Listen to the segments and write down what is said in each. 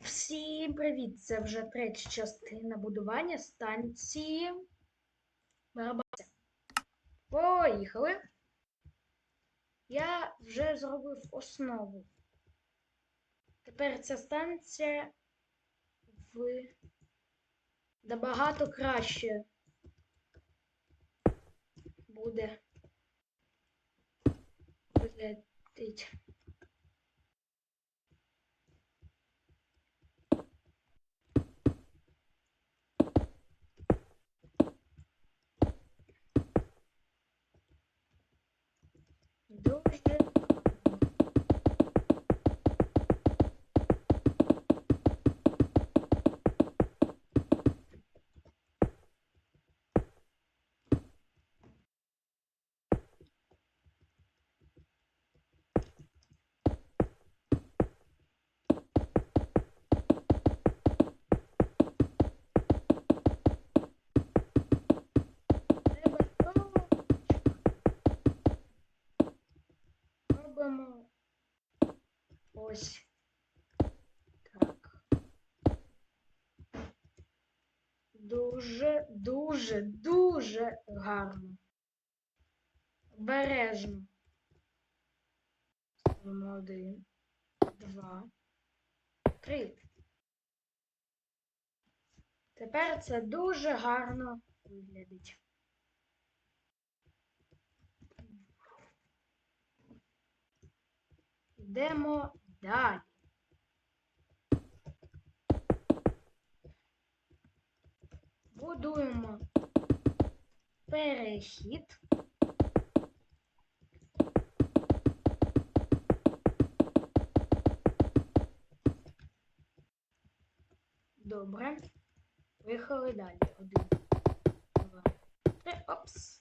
Всім привіт! Це вже третя частина будування станції Барабася. Поїхали. Я вже зробив основу. Тепер ця станція в набагато краще буде виглядати. Робимо ось так. Дуже, дуже, дуже гарно. Бережно. Ставимо один, два, три. Тепер це дуже гарно виглядить. Йдемо далі. Будуємо перехід. Добре. Виїхали далі. Один, два, три. Опс.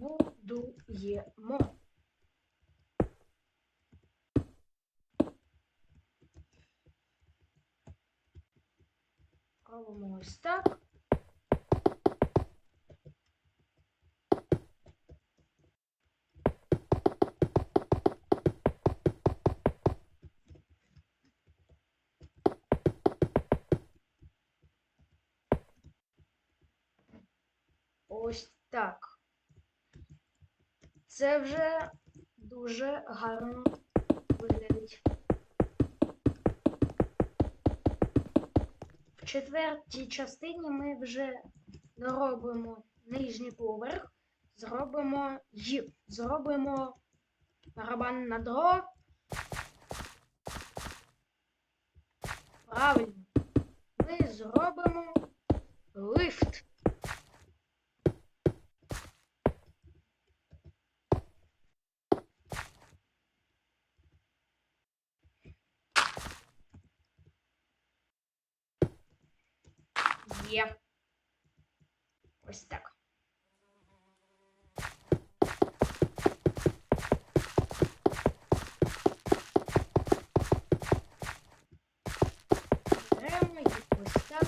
Будуємо. Робимо ось так. Ось так. Це вже дуже гарно виглядить. В четвертій частині ми вже доробимо нижній поверх, зробимо й, зробимо барабан на дрова. Правильно. Ми зробимо лифт. Є. Ось так. Беремо і ось так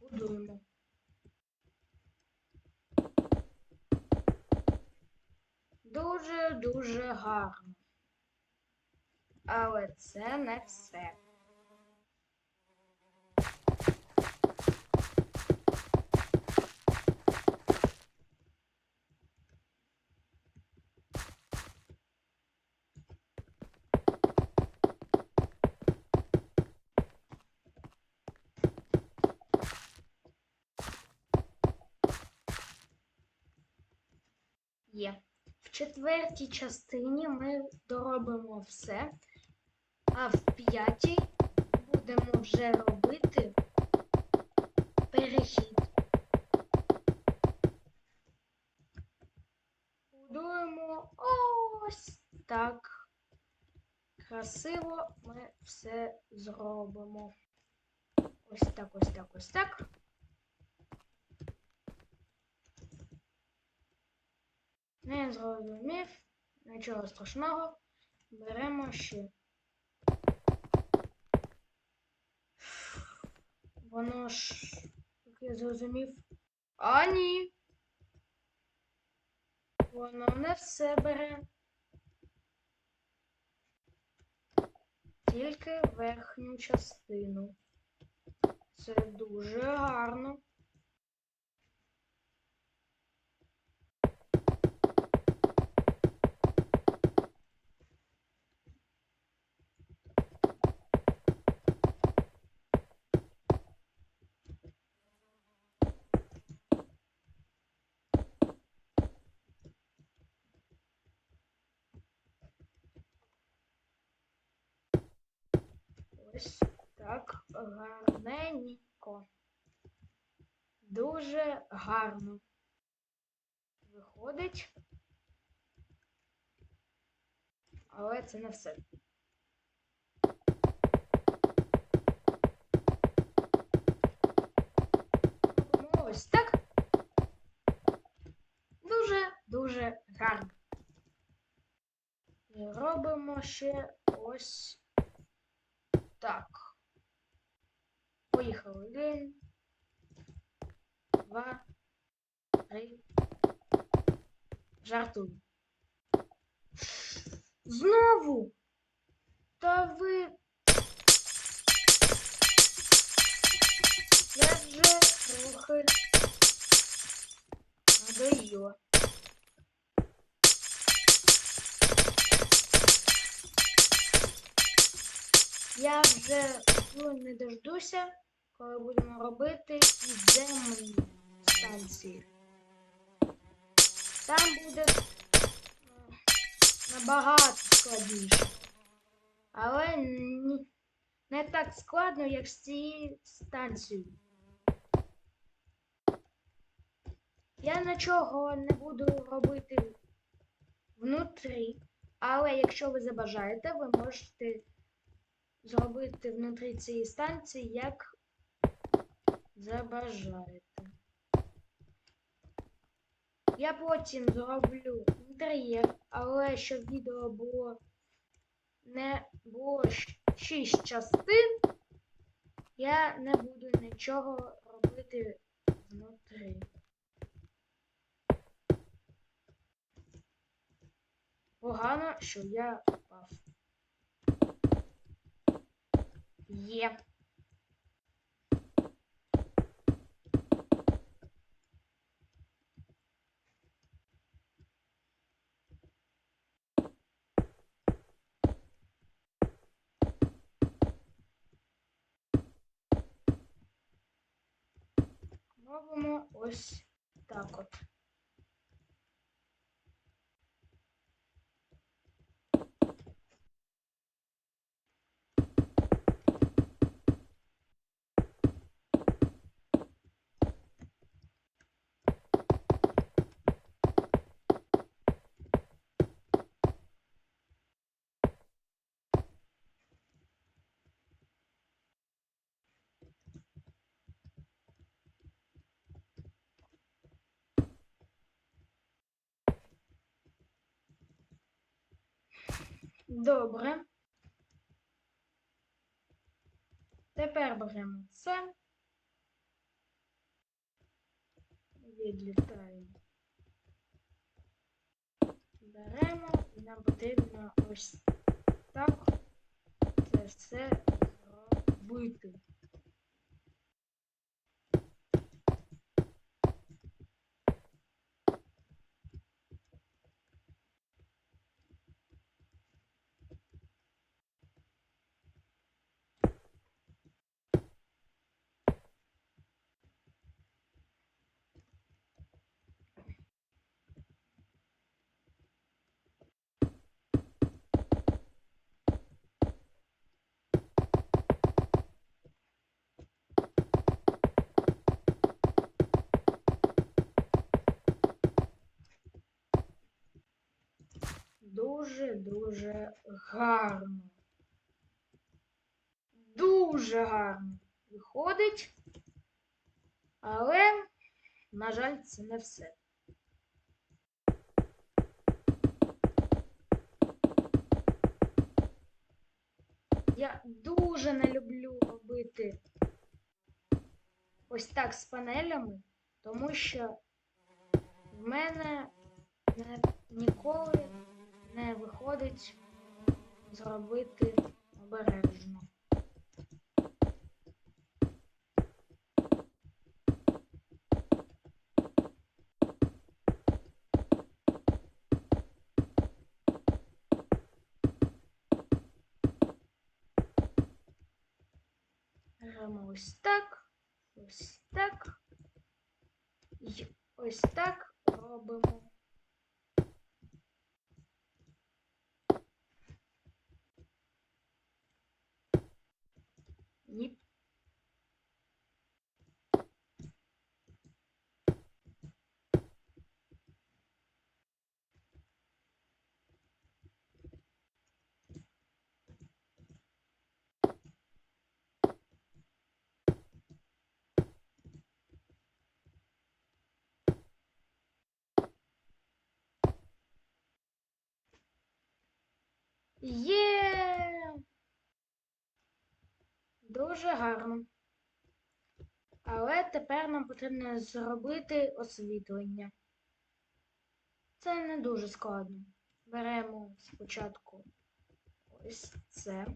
будуємо. Дуже-дуже гарно. Але це не все. Є. В четвертій частині ми доробимо все, а в п'ятій будемо вже робити перехід. Будуємо ось так. Красиво ми все зробимо. Ось так, ось так, ось так. Не зрозумів. Нічого страшного. Беремо ще. Воно ж, як я зрозумів. А ні. Воно не все бере. тільки верхню частину. Це дуже гарно. Ось так гарненько. Дуже гарно. Виходить. Але це не все. Ось так. Дуже-дуже гарно. І робимо ще ось так. Поїхали. Один, два, три. Жартую. Знову. Та ви. Я вже трохи надоїла. Я вже ну, не дождуся, будемо робити підземні станції. Там буде е, набагато складніше. Але не так складно, як з цією станцією. Я нічого не буду робити внутрі, але якщо ви забажаєте, ви можете зробити внутрі цієї станції, як забажаєте. Я потім зроблю інтер'єр, але щоб відео було не було 6 частин, я не буду нічого робити внутрі. Погано, що я впав. Є. Робимо ось так от. Добре. Тепер беремо це. Відлітаємо. Беремо і нам потрібно ось так це все зробити. Дуже-дуже гарно. Дуже гарно виходить. Але, на жаль, це не все. Я дуже не люблю робити ось так з панелями, тому що в мене не, ніколи не виходить зробити обережно. Беремо ось так, ось так. І ось так робимо. Ні. Є. Дуже гарно. Але тепер нам потрібно зробити освітлення. Це не дуже складно. Беремо спочатку ось це.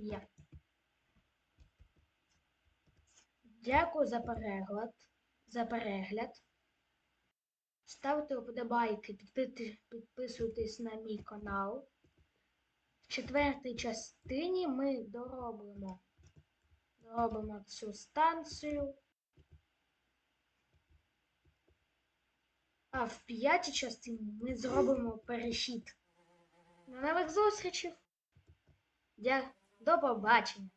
Є. Дякую за перегляд. За перегляд. Ставте вподобайки, підписуйтесь на мій канал. В четвертій частині ми доробимо, доробимо цю станцію. А в п'ятій частині ми зробимо перехід. До нових зустрічей! Дя... До побачення!